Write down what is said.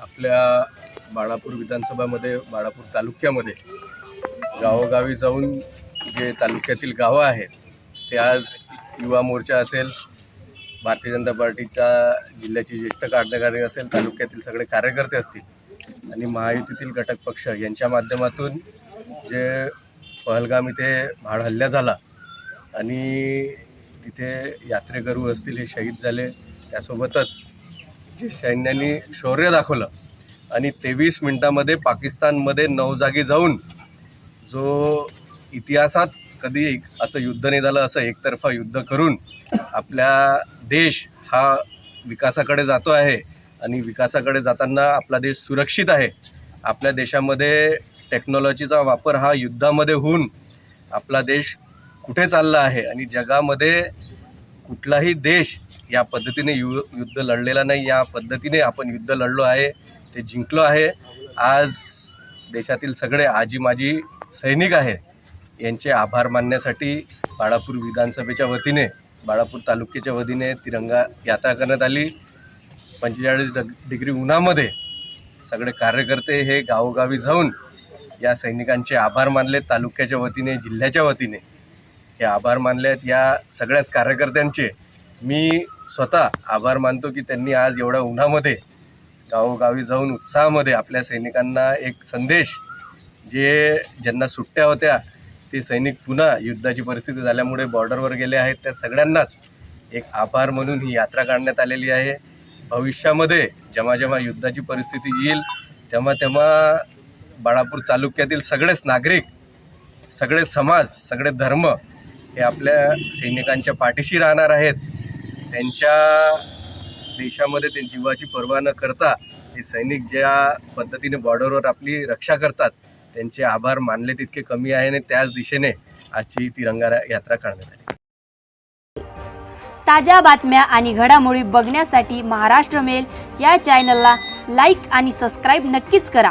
आपल्या बाळापूर विधानसभामध्ये बाळापूर तालुक्यामध्ये गावोगावी जाऊन जे तालुक्यातील गावं आहेत ते आज युवा मोर्चा असेल भारतीय जनता पार्टीच्या जिल्ह्याची ज्येष्ठ कार्यकारी असेल तालुक्यातील सगळे कार्यकर्ते असतील आणि महायुतीतील घटक पक्ष यांच्या माध्यमातून जे पहलगाम इथे भाड हल्ला झाला आणि तिथे यात्रेकरू असतील हे शहीद झाले त्यासोबतच जे सैन्याने शौर्य दाखवलं आणि तेवीस मिनिटामध्ये पाकिस्तानमध्ये नऊ जागी जाऊन जो इतिहासात कधी असं युद्ध नाही झालं असं एकतर्फा युद्ध करून आपल्या देश हा विकासाकडे जातो आहे आणि विकासाकडे जाताना आपला देश सुरक्षित आहे. आपल्या देशामध्ये टेक्नॉलॉजीचा वापर हा युद्धामध्ये होऊन आपला देश कुठे चालला आहे आणि जगामध्ये कुठलाही देश या पद्धतीने यु युद्ध लढलेला नाही. या पद्धतीने आपण युद्ध लढलो आहे ते जिंकलो आहे. आज देशातील सगळे आजी माजी सैनिक आहे यांचे आभार मानण्यासाठी बाळापूर विधानसभेच्या वतीने बाळापूर तालुक्याच्या वतीने तिरंगा यात्रा करण्यात आली. पंचेचाळीस डिग्री उन्हामध्ये सगळे कार्यकर्ते हे गावोगावी जाऊन या सैनिकांचे आभार मानले. तालुक्याच्या वतीने जिल्ह्याच्या वतीने. हे आभार मानले आहेत या सगळ्याच कार्यकर्त्यांचे. मी स्वतः आभार मानतो की त्यांनी आज एवढ्या उन्हामध्ये गावोगावी जाऊन उत्साहामध्ये आपल्या सैनिकांना एक संदेश जे ज्यांना सुट्ट्या होत्या ते सैनिक पुन्हा युद्धाची परिस्थिती झाल्यामुळे बॉर्डरवर गेले आहेत त्या सगळ्यांनाच एक आभार म्हणून ही यात्रा काढण्यात आलेली आहे. भविष्यामध्ये जेव्हा जेव्हा युद्धाची परिस्थिती येईल तेव्हा तेव्हा बाळापूर तालुक्यातील सगळेच नागरिक सगळे समाज सगळे धर्म हे आपल्या सैनिकांच्या पाठीशी राहणार आहेत. त्यांच्या देशामध्ये ते जीवाची पर्वा न करता हे सैनिक ज्या पद्धतीने बॉर्डरवर आपली रक्षा करतात त्यांचे आभार मानले तितके कमी आहे आणि त्याच दिशेने आजची तिरंगा यात्रा काढण्यात आली. ताज्या बातम्या आणि घडामोडी बघण्यासाठी महाराष्ट्र मेल या चॅनलला लाईक आणि सबस्क्राईब नक्कीच करा.